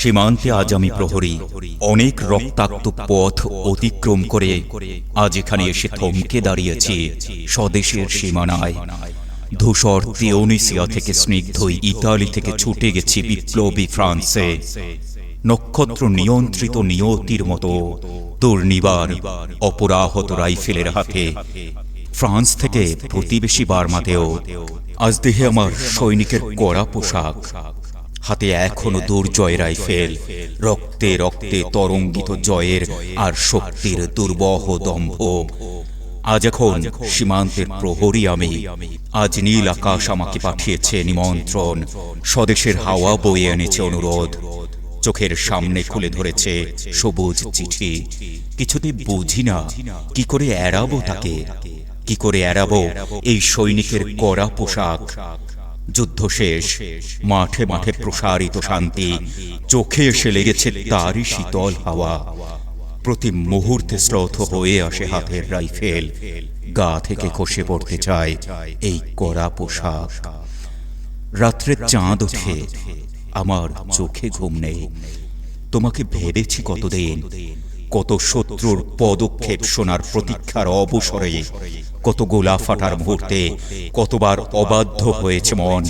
সীমান্তে আজ আমি প্রহরী। অনেক রক্তাক্ত পথ অতিক্রম করে আজ এখানে এসে থমকে দাঁড়িয়েছি স্বদেশের সীমানায়। ধূসর তিওনিসিয়া থেকে স্নিগ্ধ ইতালি থেকে ছুটে গেছি বিপ্লবী ফ্রান্সে। নক্ষত্র নিয়ন্ত্রিত নিয়তির মতো দুর্নিবার অপরাহত রাইফেলের হাতে ফ্রান্স থেকে প্রতিবেশী বার্মাতেও আজ দেহে আমার সৈনিকের কড়া পোশাক হাতে এখনও দুর্জয় রাইফেল রক্তে রক্তে তরঙ্গিত জয়ের আর শক্তির দুর্বহ দম্ভ। আজ এখন সীমান্তের প্রহরী আমি। আজ নীল আকাশ আমাকে পাঠিয়েছে নিমন্ত্রণ। স্বদেশের হাওয়া বয়ে এনেছে অনুরোধ। চোখের সামনে খুলে ধরেছে সবুজ চিঠি। কিছুতে বুঝি না, কি করে এড়াবো তাকে? কি করে এড়াবো এই সৈনিকের কড়া পোশাক? যুদ্ধ শেষ, মাঠে মাঠে প্রসারিত শান্তি, চোখে এসে লেগেছে তারই শীতল হাওয়া। প্রতি মুহূর্তে শ্রোত হয়ে আসে হাতের রাইফেল, গা থেকে খসে পড়তে চায় এই কড়া পোশাক। রাত্রে চাঁদ ওঠে, আমার চোখে ঘুম নেই। তোমাকে ভেবেছি কতদিন, কত শত্রুর পদক্ষেপ শোনার প্রতীক্ষার অবসরে কত গোলা ফাটার মুহূর্তে, কতবার অবাধ্য হয়েছে মন।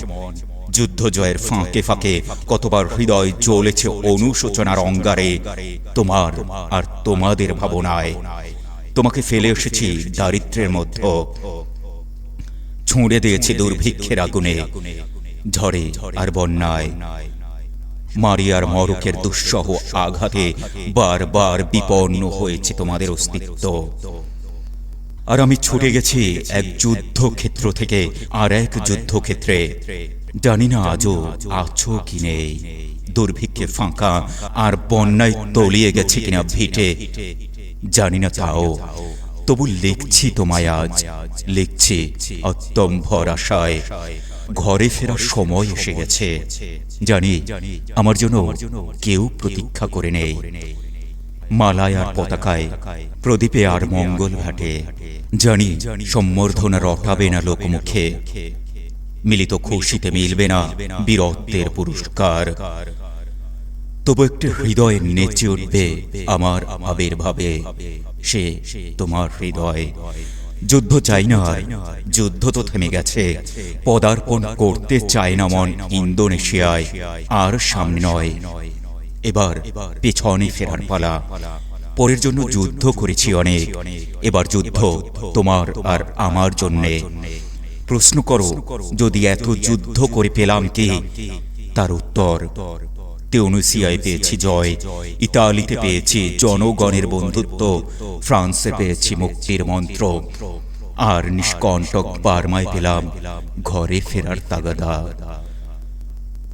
যুদ্ধ জয়ের ফাঁকে ফাঁকে, কতবার হৃদয় জ্বলেছে অনুশোচনার অঙ্গারে। তোমার আর তোমাদের ভাবনায়। তোমাকে ফেলে এসেছি দারিদ্রের মধ্য। ছুঁড়ে দিয়েছি দুর্ভিক্ষের আগুনে। ঝড়ে আর বন্যায়। মারিয়ার মরকের দুঃসহ আঘাতে বারবার বিপন্ন হয়েছে তোমাদের অস্তিত্ব। আর আমি ছুটে গেছি এক যুদ্ধক্ষেত্র থেকে আর এক যুদ্ধক্ষেত্রে। জানি না আজও আছো কি নেই। দুর্ভিক্ষে ফাঁকা আর বন্যায় তলিয়ে গেছে কিনা ভিটে। জানি না তাও। তবু লিখছি তোমায় আজ। লিখছি অত্যম্ভর আশায়। ঘরে ফেরার সময় এসে গেছে। জানি, আমার জন্য কেউ প্রতীক্ষা করে নেই। মালায় আর পতাকায় প্রদীপে আর মঙ্গল ঘাটে জানি সম্বর্ধনা রটাবে না লোকমুখে। মিলিত খুশিতে মিলবে না বীরত্বের পুরস্কার। তবু একটি হৃদয় নেচে উঠবে আমার আবির্ভাবে। সে তোমার হৃদয়। যুদ্ধ চাই না আর। যুদ্ধ তো থেমে গেছে। পদার্পণ করতে চায় না মন ইন্দোনেশিয়ায়। আর সামনে নয়। এবার পেছনে ফেরার পালা। পরের জন্য যুদ্ধ করেছি অনেক। এবার যুদ্ধ তোমার আর আমার জন্যে। প্রশ্ন করো, যদি এত যুদ্ধ করে পেলাম কি? তার উত্তর, তেউনুসিয়ায় পেয়েছি জয়, ইতালিতে পেয়েছি জনগণের বন্ধুত্ব, ফ্রান্সে পেয়েছি মুক্তির মন্ত্র। আর নিষ্কণ্টক বার্মায় পেলাম ঘরে ফেরার তাগাদা।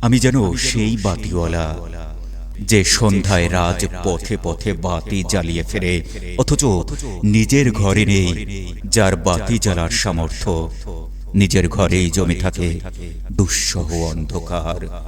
আমি যেন সেই বাতিওয়ালা। যে সন্ধ্যায় রাজ পথে পথে বাতি জ্বালিয়ে ফেরে, অথচ নিজের ঘরে নেই যার বাতি জ্বালার সামর্থ্য। নিজের ঘরেই জমে থাকে দুঃসহ অন্ধকার।